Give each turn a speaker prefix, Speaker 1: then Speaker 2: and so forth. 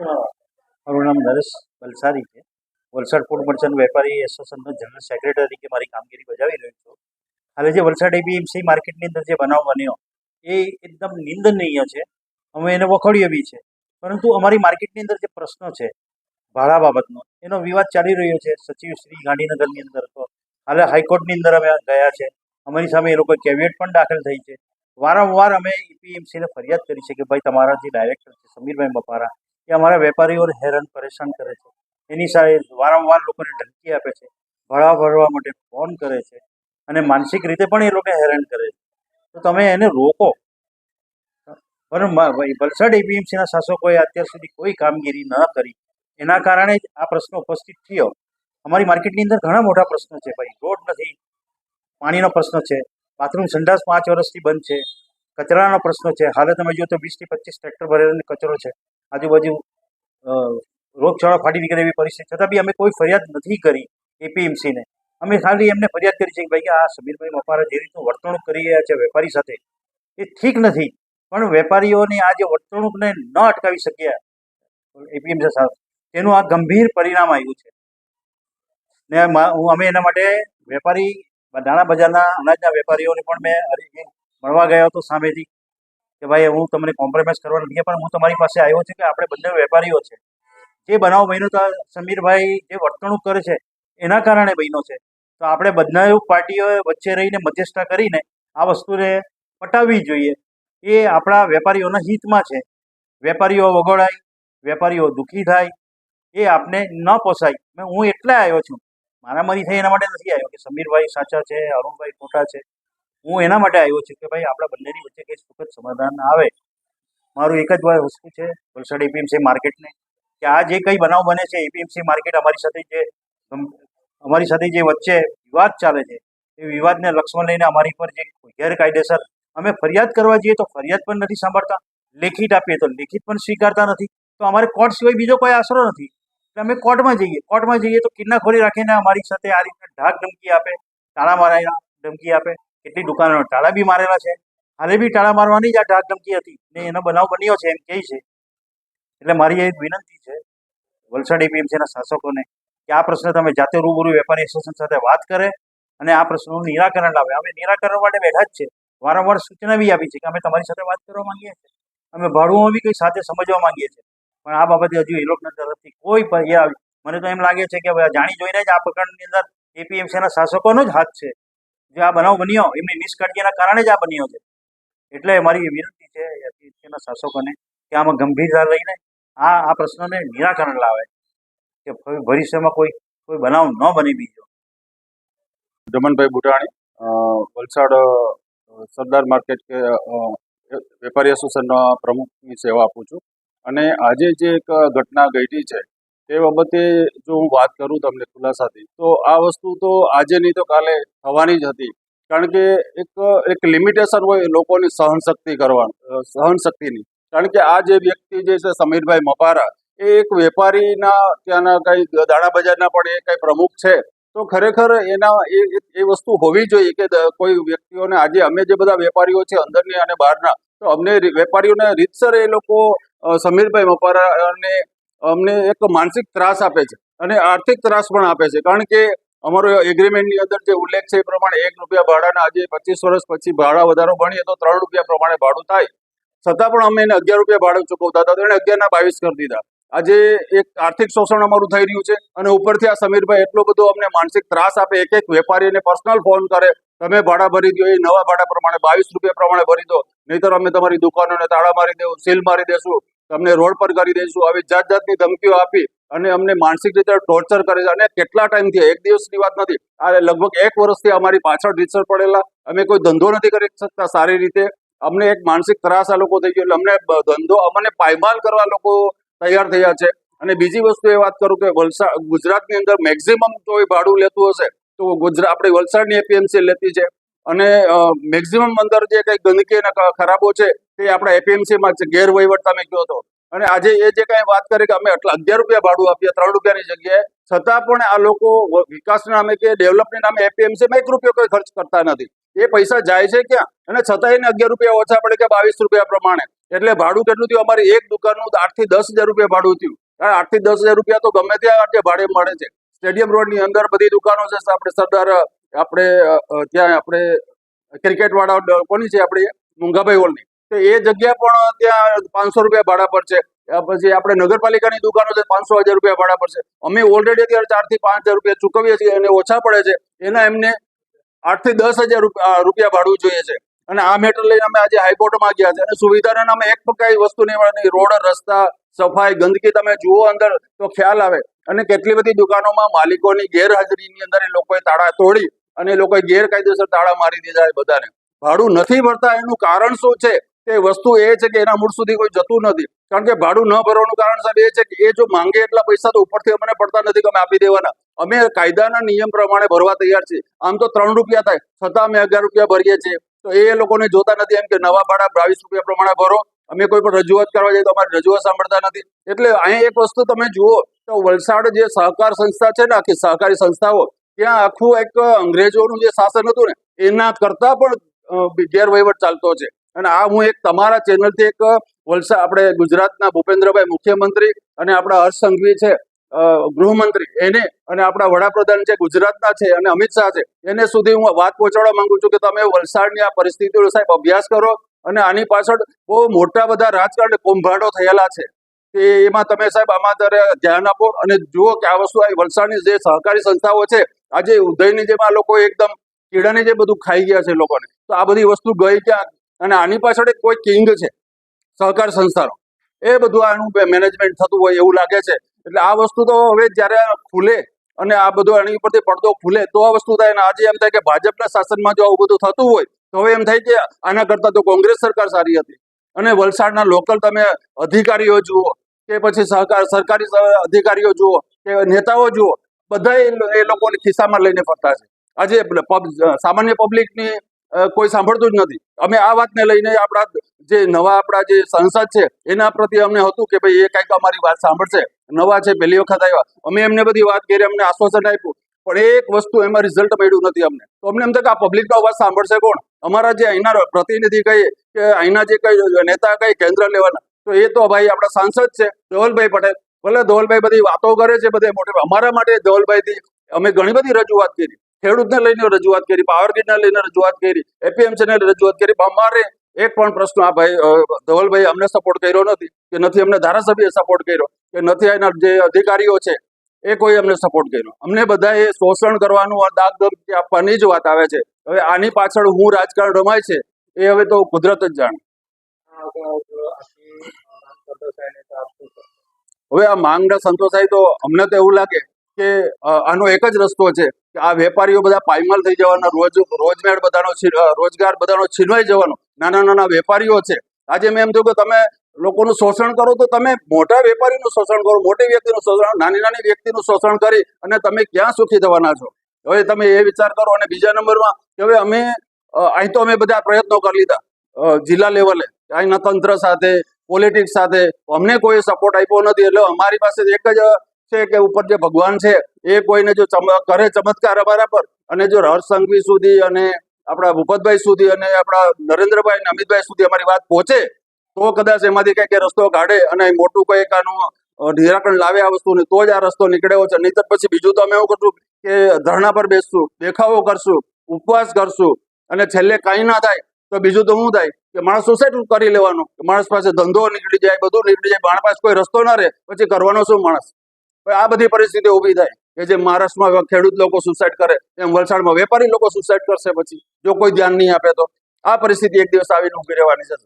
Speaker 1: મારું નામ નરેશ વલસારી છે. વલસાડ ફૂડ મર્ચન્ટ વેપારી એસોસિએશનનો જનરલ સેક્રેટરી તરીકે મારી કામગીરી બજાવી રહ્યો છું. હાલે જે વલસાડ એબીએમસી માર્કેટની અંદર જે બનાવ બન્યો, એ એકદમ નિંદનીય છે. અમે એને વખોડીએ બી છે. પરંતુ અમારી માર્કેટની અંદર જે પ્રશ્ન છે, ભાડા બાબતનો, એનો વિવાદ ચાલી રહ્યો છે. સચિવ શ્રી ગાંધીનગરની અંદર તો હાલે હાઈકોર્ટની અંદર અમે ગયા છે. અમારી સામે એ લોકો કેવિયટ પણ દાખલ થઈ છે. વારંવાર અમે ઈપીએમસીને ફરિયાદ કરી છે કે ભાઈ તમારા જે ડાયરેક્ટર છે, સમીરભાઈ બપારા એ અમારા વેપારીઓને હેરાન પરેશાન કરે છે. એની સાથે વારંવાર લોકોને ધમકી આપે છે. ભાડા ભરવા માટે ફોન કરે છે અને માનસિક રીતે પણ એ લોકો હેરાન કરે છે. તો તમે એને રોકો. પણ વલસાડ એપીએમસીના શાસકોએ અત્યાર સુધી કોઈ કામગીરી ન કરી. એના કારણે જ આ પ્રશ્ન ઉપસ્થિત થયો. અમારી માર્કેટની અંદર ઘણા મોટા પ્રશ્નો છે. ભાઈ, રોડ નથી. પાણીનો પ્રશ્ન છે. બાથરૂમ સંડાસ પાંચ વર્ષથી બંધ છે. કચરાનો પ્રશ્ન છે. હાલે તમે જુઓ તો વીસથી પચીસ ટ્રેક્ટર ભરેલો કચરો છે. આજુબાજુ રોગચાળો ફાટી નીકળે એવી પરિસ્થિતિ છતાં બી અમે કોઈ ફરિયાદ નથી કરી એપીએમસીને. અમે ખાલી એમને ફરિયાદ કરી છે કે ભાઈ આ સમીરભાઈ મપારા જે રીતનું વર્તણૂક કરી રહ્યા છે વેપારી સાથે. એ ઠીક નથી. પણ વેપારીઓની આ જે વર્તણૂકને ન અટકાવી શક્યા એપીએમસી સાહેબ, તેનું આ ગંભીર પરિણામ આવ્યું છે. ને હું, અમે એના માટે વેપારી નાણાં બજારના અનાજના વેપારીઓને પણ મેં મળવા ગયો હતો સામેથી કે ભાઈ, હું તમને કોમ્પ્રોમાઇઝ કરવા નથી પણ હું તમારી પાસે આવ્યો છું કે આપણે બંને વેપારીઓ છે. જે બનાવ બહેનો તો સમીરભાઈ જે વર્તણૂક કરે છે, એના કારણે બહેનો છે. તો આપણે બધા પાર્ટીઓ વચ્ચે રહીને મધ્યસ્થતા કરીને આ વસ્તુને પટાવવી જોઈએ. એ આપણા વેપારીઓના હિતમાં છે. વેપારીઓ વગોડાય વેપારીઓ દુઃખી થાય, એ આપને ન પોસાય. મેં હું એટલે આવ્યો છું. મારામારી થઈ એના માટે નથી આવ્યો કે સમીરભાઈ સાચા છે, અરુણભાઈ ખોટા છે. હું એના માટે આવ્યો છું કે ભાઈ આપણા બંનેની વચ્ચે કંઈ સુખદ સમાધાન આવે. મારું એક જ વસ્તુ છે, વલસાડ એપીએમસી માર્કેટને, કે આ જે કંઈ બનાવ બને છે એપીએમસી માર્કેટ અમારી સાથે જે અમારી સાથે જે વચ્ચે વિવાદ ચાલે છે, એ વિવાદને લક્ષ્મણ લઈને અમારી પર જે ગેરકાયદેસર અમે ફરિયાદ કરવા જઈએ તો ફરિયાદ પણ નથી સાંભળતા, લેખિત આપીએ તો લેખિત પણ સ્વીકારતા નથી, તો અમારે કોર્ટ સિવાય બીજો કોઈ આશરો નથી. એટલે અમે કોર્ટમાં જઈએ કોર્ટમાં જઈએ તો કિન્નાખોરી રાખીને અમારી સાથે આ રીતે ઢાક ધમકી આપે, તાળા મારા ધમકી આપે કેટલી દુકાનો ટાળા બી મારેલા છે. હાલે બી ટાળા મારવાની જ આ ઢાક ધમકી હતી. ને એનો બનાવ બન્યો છે એમ કહે છે. એટલે મારી એક વિનંતી છે, વલસાડ એપીએમસીના શાસકોને, કે આ પ્રશ્ન તમે જાતે રૂબરૂ વેપારી એસોસિએશન સાથે વાત કરે અને આ પ્રશ્નનું નિરાકરણ લાવે. અમે નિરાકરણ માટે બેઠા જ છે. વારંવાર સૂચના બી આપી છે કે અમે તમારી સાથે વાત કરવા માંગીએ છીએ. અમે ભાડું બી કંઈ સાથે સમજવા માંગીએ છીએ. પણ આ બાબતે હજુ એ લોકોના તરફથી કોઈ મને તો એમ લાગે છે કે જાણી જોઈને જ આ પ્રકરણની અંદર એપીએમસીના શાસકોનો જ હાથ છે. જે આ બનાવ બન્યો, એમની નિષ્કાળજીના કારણે જ આ બન્યો છે. એટલે મારી વિનંતી છે એપીએમસીના શાસકોને કે આમાં ગંભીરતા લઈને આ આ પ્રશ્નને નિરાકરણ લાવે. કે ભવિ- ભવિષ્યમાં કોઈ કોઈ બનાવ ન બની બીજો.
Speaker 2: દમનભાઈ બુટાણી વલસાડ સરદાર માર્કેટ કે વેપારી એસોસિએશનના પ્રમુખની સેવા આપું છું. અને આજે જે એક ઘટના ઘટી છે તે બાબતે જો હું વાત કરું તમને ખુલાસાથી, તો આ વસ્તુ તો આજે નહીં તો કાલે થવાની જ હતી. કારણ કે એક એક લિમિટેશન હોય લોકોની સહનશક્તિ કરવાનું સહનશક્તિની. કારણ કે આ જે વ્યક્તિ જે છે, સમીરભાઈ મપારા, એ એક વેપારીના ત્યાંના કઈ દાણા બજારના પણ એ કઈ પ્રમુખ છે. તો ખરેખર એના, એ, એ- એ વસ્તુ હોવી જોઈએ કે કોઈ વ્યક્તિઓને આજે અમે જે બધા વેપારીઓ છે અંદરની અને બહારના, તો અમને વેપારીઓને રીતસર એ લોકો સમીરભાઈ મપારા અને અમને એક માનસિક ત્રાસ આપે છે અને આર્થિક ત્રાસ પણ આપે છે. કારણ કે અમારો એગ્રીમેન્ટની અંદર જે ઉલ્લેખ છે એ પ્રમાણે એક રૂપિયા ભાડાના આજે પચીસ વર્ષ પછી ભાડા વધારો ગણીએ તો ત્રણ રૂપિયા પ્રમાણે ભાડું થાય. છતાં પણ અમે એને અગિયાર રૂપિયા ભાડું ચૂકવતા હતા. તો એને અગિયારના બાવીસ કરી દીધા. આજે એક આર્થિક શોષણ અમારું થઈ રહ્યું છે અને ઉપરથી આ સમીરભાઈ એટલો બધો અમને માનસિક ત્રાસ આપે, એક એક વેપારીને પર્સનલ ફોન કરે, તમે ભાડા ભરી દો, એ નવા ભાડા પ્રમાણે બાવીસ રૂપિયા પ્રમાણે ભરી દો, નહીતર અમે તમારી દુકાનોને તાળા મારી દેવું, સીલ મારી દેશું. તમને રોડ પર કરી દઈશું. આવી જાત જાતની ધમકીઓ આપી અને અમને માનસિક રીતે ટોર્ચર કરે છે. અને કેટલા ટાઈમથી એક દિવસની વાત નથી. આ લગભગ એક વર્ષથી અમારી પાછળ રીતસર પડેલા. અમે કોઈ ધંધો નથી કરી શકતા સારી રીતે. અમને એક માનસિક ત્રાસ આ લોકો થઈ ગયો. એટલે અમને ધંધો અમને પાયમાલ કરવા લોકો તૈયાર થયા છે. અને બીજી વસ્તુ એ વાત કરું કે વલસાડ ગુજરાતની અંદર મેક્ઝિમમ કોઈ ભાડું લેતું હશે, તો ગુજરાત આપણી વલસાડની એપીએમસી લેતી છે. અને મેક્ઝિમમ અંદર જે કંઈ ગંદકી ખરાબો છે, તે આપણા એપીએમસીમાં ગેરવહીવટ તમે કહો તો અને આજે એ જે કાંઈ વાત કરી કે અમે આટલા અગિયાર રૂપિયા ભાડું આપીએ, ત્રણ રૂપિયાની જગ્યાએ, છતાં પણ આ લોકો વિકાસના નામે કે ડેવલપમેન્ટ નામે એપીએમસીમાં એક રૂપિયો કોઈ ખર્ચ કરતા નથી. એ પૈસા જાય છે ક્યાં? અને છતાં એને અગિયાર રૂપિયા ઓછા પડે કે બાવીસ રૂપિયા પ્રમાણે. એટલે ભાડું કેટલું થયું? અમારી એક દુકાનનું આઠથી દસ હજાર રૂપિયા ભાડું થયું. કારણ આઠથી દસ હજાર રૂપિયા તો ગમે ત્યાં આજે ભાડે મળે છે. સ્ટેડિયમ રોડની અંદર બધી દુકાનો છે, આપણે સરદાર, આપણે ત્યાં આપણે ક્રિકેટ વાળા કોની છે આપણે? મુંગાભાઈ હોલની તો એ જગ્યા પણ ત્યાં પાંચસો રૂપિયા ભાડા પર છે. પછી આપણે નગરપાલિકાની દુકાનો છે, પાંચસો હજાર રૂપિયા ભાડા પર છે. અમે ઓલરેડી અત્યારે ચારથી પાંચ હજાર રૂપિયા ચૂકવીએ છીએ અને ઓછા પડે છે. એના એમને આઠથી દસ હજાર રૂપિયા ભાડું જોઈએ છે. અને આ મેટર લઈને અમે આજે હાઈકોર્ટમાં ગયા છે. અને સુવિધાના નામે એક પણ કઈ વસ્તુ નહીં મળે. રોડ, રસ્તા, સફાઈ, ગંદકી તમે જુઓ અંદર તો ખ્યાલ આવે. અને કેટલી બધી દુકાનોમાં માલિકોની ગેરહાજરીની અંદર એ લોકોએ તાળા તોડી અને એ લોકોએ ગેરકાયદેસર તાળા મારી દીધા બધાને. ભાડું નથી ભરતા એનું કારણ શું છે? તે વસ્તુ એ છે કે એના મૂળ સુધી કોઈ જતું નથી. કારણ કે ભાડું ન ભરવાનું કારણ સાહેબ એ છે કે એ જો માંગે એટલા પૈસા તો ઉપરથી અમને પડતા નથી કે અમે આપી દેવાના. અમે કાયદાના નિયમ પ્રમાણે ભરવા તૈયાર છીએ. આમ તો ત્રણ રૂપિયા થાય. છતાં અમે અગિયાર રૂપિયા ભરીએ છીએ. તો એ લોકોને જોતા નથી એમ કે નવા ભાડા બાવીસ રૂપિયા પ્રમાણે ભરો. અમે કોઈ પણ રજૂઆત કરવા જઈએ તો અમારી રજૂઆત સાંભળતા નથી. એટલે અહીં એક વસ્તુ તમે જુઓ. તો વલસાડ જે સહકાર સંસ્થા છે ને, આખી સહકારી સંસ્થાઓ, ત્યાં આખું એક અંગ્રેજોનું જે શાસન હતું ને, એના કરતા પણ ગેરવહીવટ ચાલતો છે. અને આ હું એક તમારા ચેનલથી એક વલસાડ આપણે ગુજરાતના ભૂપેન્દ્રભાઈ મુખ્યમંત્રી અને આપણા હર્ષ સંઘવી છે ગૃહમંત્રી, એને અને આપણા વડાપ્રધાન છે ગુજરાતના છે અને અમિત શાહ છે, એને સુધી હું વાત પહોંચાડવા માંગુ છું કે તમે વલસાડની આ પરિસ્થિતિનો સાહેબ અભ્યાસ કરો અને આની પાછળ બહુ મોટા બધા રાજકારણ કુંભાડો થયેલા છે. કે એમાં તમે સાહેબ આમાં ત્યારે ધ્યાન આપો અને જુઓ કે આ વસ્તુ આ વલસાડની જે સહકારી સંસ્થાઓ છે, આજે ઉદયની જેમાં લોકો એકદમ કીડાની જે બધું ખાઈ ગયા છે લોકોને. તો આ બધી વસ્તુ ગઈ ક્યાં? અને આની પાછળ એક કોઈ કિંગ છે, સહકાર સંસ્થાનો. એ બધું આનું મેનેજમેન્ટ થતું હોય એવું લાગે છે. એટલે આ વસ્તુ તો હવે જ્યારે ખુલે અને આ બધું આની ઉપરથી પડદો ખુલે, તો આ વસ્તુ થાય. અને આજે એમ થાય કે ભાજપના શાસનમાં જો આવું બધું થતું હોય, તો હવે એમ થાય કે આના કરતાં તો કોંગ્રેસ સરકાર સારી હતી. અને વલસાડના લોકલ તમે અધિકારીઓ જુઓ, કે પછી સહકાર, સરકારી અધિકારીઓ જુઓ, કે નેતાઓ જુઓ બધા એ લોકોને ખિસ્સામાં લઈને ફરતા છે. આજે સામાન્ય પબ્લિકની કોઈ સાંભળતું જ નથી. અમે આ વાતને લઈને આપણા જે નવા આપણા જે સંસદ છે, એના પ્રત્યે અમને હતું કે ભાઈ એ કંઈક અમારી વાત સાંભળશે. નવા છે, પહેલી વખત આવ્યા. અમે એમને બધી વાત કરી, અમને આશ્વાસન આપ્યું. પણ એક વસ્તુ એમાં રિઝલ્ટ મળ્યું નથી અમને. તો અમને એમ થાય કે આ પબ્લિકનો અવાજ સાંભળશે કોણ? અમારા જે અહીંના પ્રતિનિધિ કહીએ કે અહીંના જે કઈ નેતા કઈ કેન્દ્ર લેવાના, તો એ તો ભાઈ આપણા સાંસદ છે, ધવલભાઈ પટેલ. ભલે ધવલભાઈ બધી વાતો કરે છે, બધે મોટે, અમારા માટે ધવલભાઈથી અમે ઘણી બધી રજૂઆત કરી. ખેડૂતને લઈને રજૂઆત કરી, પાવર ગ્રીડને લઈને રજૂઆત કરી, એપીએમસીને રજૂઆત કરી. અમારે એક પણ પ્રશ્ન આ ભાઈ ધવલભાઈ અમને સપોર્ટ કર્યો નથી, કે નથી અમને ધારાસભ્યએ સપોર્ટ કર્યો, કે નથી એના જે અધિકારીઓ છે, એ કોઈ અમને સપોર્ટ કર્યો. અમને બધાએ શોષણ કરવાનું દાગ ધમકી આપવાની જ વાત આવે છે. હવે આની પાછળ હું રાજકારણ રમાય છે, એ હવે તો કુદરત જ જાણે. હવે આ માંગના સંતોષાય તો અમને તો એવું લાગે કે આનો એક જ રસ્તો છે આ વેપારીઓ બધા પાયમાલ થઈ જવાના, રોજ રોજમેળ બધાનો રોજગાર બધાનો છીનવાઈ જવાનો. નાના નાના વેપારીઓ છે. આજે મેં એમ થયું કે તમે લોકોનું શોષણ કરો તો તમે મોટા વેપારીનું શોષણ કરો, મોટી વ્યક્તિનું શોષણ નાની નાની વ્યક્તિનું શોષણ કરી અને તમે ક્યાં સુખી થવાના છો? હવે તમે એ વિચાર કરો અને બીજા નંબરમાં કે હવે અમે અહીં તો અમે બધા પ્રયત્નો કરી લીધા. જિલ્લા લેવલે. અહીંના તંત્ર સાથે, પોલિટિક્સ સાથે અમને કોઈ સપોર્ટ આપ્યો નથી. એટલે અમારી પાસે એક જ છે કે ઉપર જે ભગવાન છે એ કોઈને જો કરે ચમત્કાર અમારા પર અને જો હર્ષ સુધી અને આપણા ભૂપતભાઈ સુધી અને આપણા નરેન્દ્રભાઈ અને અમિતભાઈ સુધી અમારી વાત પહોંચે તો કદાચ એમાંથી કઈ રસ્તો કાઢે અને મોટું કંઈક આનું અ, નિરાકરણ લાવે આ વસ્તુને તો જ આ રસ્તો નીકળ્યો છે. નહીતર પછી બીજું તો અમે એવું કરશું કે ધરણા પર બેસશું દેખાવો કરશું ઉપવાસ કરશું અને છેલ્લે કાંઈ ના થાય તો બીજું તો શું થાય? કે માણસ સુસાઇડ કરી લેવાનું માણસ પાસે ધંધો નીકળી જાય બધું નીકળી જાય માણસ પાસે કોઈ રસ્તો ના રહે પછી કરવાનો શું માણસ? આ બધી પરિસ્થિતિ ઊભી થાય. કે જે મહારાષ્ટ્રમાં ખેડૂત લોકો સુસાઇડ કરે, એમ વલસાડમાં વેપારી લોકો સુસાઇડ કરશે પછી, જો કોઈ ધ્યાન નહીં આપે તો. આ પરિસ્થિતિ એક દિવસ આવીને ઊભી રહેવાની છે.